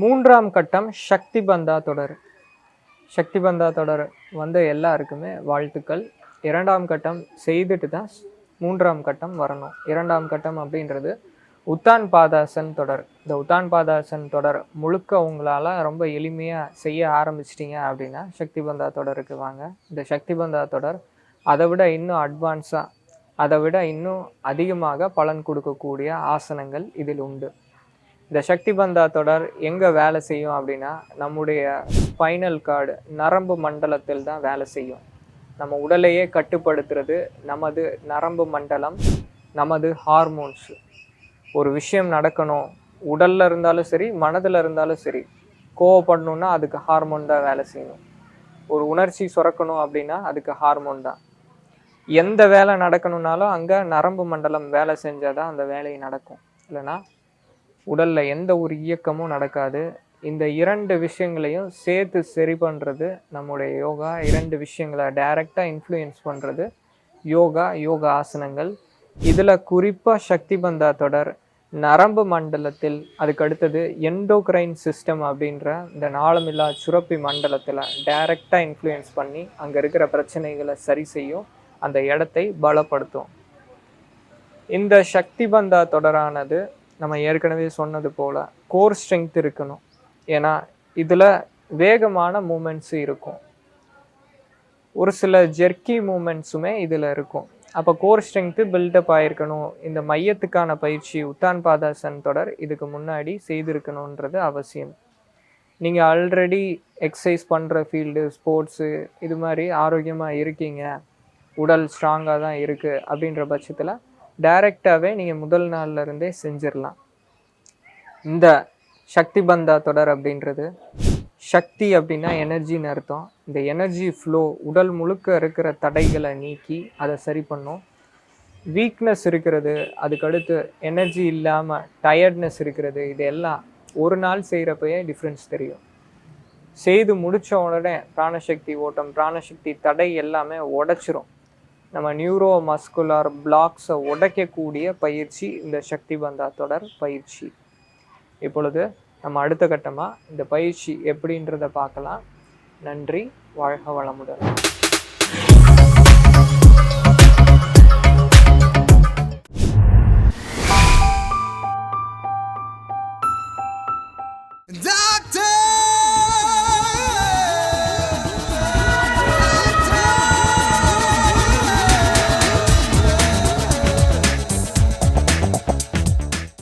மூன்றாம் கட்டம் சக்தி பந்தா தொடர். சக்தி பந்தா தொடர் வந்த எல்லாருக்குமே வாழ்த்துக்கள். இரண்டாம் கட்டம் செய்துட்டு தான் மூன்றாம் கட்டம் வரணும். இரண்டாம் கட்டம் அப்படின்றது உத்தான் பாதாசன் தொடர். இந்த உத்தான் பாதாசன் தொடர் முழுக்க உங்களால் ரொம்ப எளிமையாக செய்ய ஆரம்பிச்சிட்டிங்க அப்படின்னா சக்தி பந்தா தொடருக்கு வாங்க. இந்த சக்தி பந்தா தொடர் அதை விட இன்னும் அட்வான்ஸாக அதை விட இன்னும் அதிகமாக பலன் கொடுக்கக்கூடிய ஆசனங்கள் இதில் உண்டு. இந்த சக்தி பந்தா தொடர் எங்கே வேலை செய்யும் அப்படின்னா நம்முடைய ஸ்பைனல் கார்டு நரம்பு மண்டலத்தில் தான் வேலை செய்யும். நம்ம உடலையே கட்டுப்படுத்துறது நமது நரம்பு மண்டலம் நமது ஹார்மோன்ஸ் ஒரு விஷயம் நடக்கணும். உடலில் இருந்தாலும் சரி மனதில் இருந்தாலும் சரி கோவப்படணுன்னா அதுக்கு ஹார்மோன் தான் வேலை செய்யணும். ஒரு உணர்ச்சி சுரக்கணும் அப்படின்னா அதுக்கு ஹார்மோன் தான். எந்த வேலை நடக்கணும்னாலும் அங்கே நரம்பு மண்டலம் வேலை செஞ்சால் தான் அந்த வேலை நடக்கும். இல்லைன்னா உடலில் எந்த ஒரு இயக்கமும் நடக்காது. இந்த இரண்டு விஷயங்களையும் சேர்த்து சரி பண்ணுறது நம்முடைய யோகா இரண்டு விஷயங்களை டைரெக்டாக இன்ஃப்ளூயன்ஸ் பண்ணுறது யோகா யோகா ஆசனங்கள். இதில் குறிப்பாக சக்தி பந்தா தொடர் நரம்பு மண்டலத்தில் அதுக்கு அடுத்தது எண்டோக்ரைன் சிஸ்டம் அப்படின்ற இந்த நாளமில்லா சுரப்பி மண்டலத்தில் டைரெக்டாக இன்ஃப்ளூயன்ஸ் பண்ணி அங்கே இருக்கிற பிரச்சனைகளை சரி செய்யும் அந்த இடத்தை பலப்படுத்தும். இந்த சக்தி பந்தா தொடரானது நம்ம ஏற்கனவே சொன்னது போல் கோர் ஸ்ட்ரென்த் இருக்கணும். ஏன்னா இதில் வேகமான மூமெண்ட்ஸும் இருக்கும். ஒரு சில ஜெர்க்கி மூமெண்ட்ஸுமே இதில் இருக்கும். அப்போ கோர் ஸ்ட்ரென்த்து பில்டப் ஆகிருக்கணும் இந்த மையத்துக்கான பயிற்சி உத்தான் பாதாசன் தொடர் இதுக்கு முன்னாடி செய்திருக்கணுன்றது அவசியம். நீங்கள் ஆல்ரெடி எக்ஸசைஸ் பண்ணுற ஃபீல்டு ஸ்போர்ட்ஸு இது மாதிரி ஆரோக்கியமாக இருக்கீங்க. உடல் ஸ்ட்ராங்காக தான் இருக்குது அப்படின்ற பட்சத்தில் டைரெக்டாகவே நீங்கள் முதல் நாள்லேருந்தே செஞ்சிடலாம் இந்த சக்தி பந்தா தொடர் அப்படின்றது சக்தி அப்படின்னா எனர்ஜின்னு அர்த்தம். இந்த எனர்ஜி ஃப்ளோ உடல் முழுக்க இருக்கிற தடைகளை நீக்கி அதை சரி பண்ணும். வீக்னஸ் இருக்கிறது அதுக்கடுத்து எனர்ஜி இல்லாமல் டயர்ட்னஸ் இருக்கிறது இது எல்லாம் ஒரு நாள் செய்கிறப்பயே டிஃப்ரென்ஸ் தெரியும். செய்து முடித்த உடனே பிராணசக்தி ஓட்டம் பிராணசக்தி தடை எல்லாமே உடச்சிரும். நம்ம நியூரோ மஸ்குலார் பிளாக்ஸை உடைக்கக்கூடிய பயிற்சி இந்த சக்தி பந்தா தொடர் பயிற்சி. இப்பொழுது நம்ம அடுத்த கட்டமாக இந்த பயிற்சி எப்படின்றத பார்க்கலாம். நன்றி வாழ்க வளமுடன்.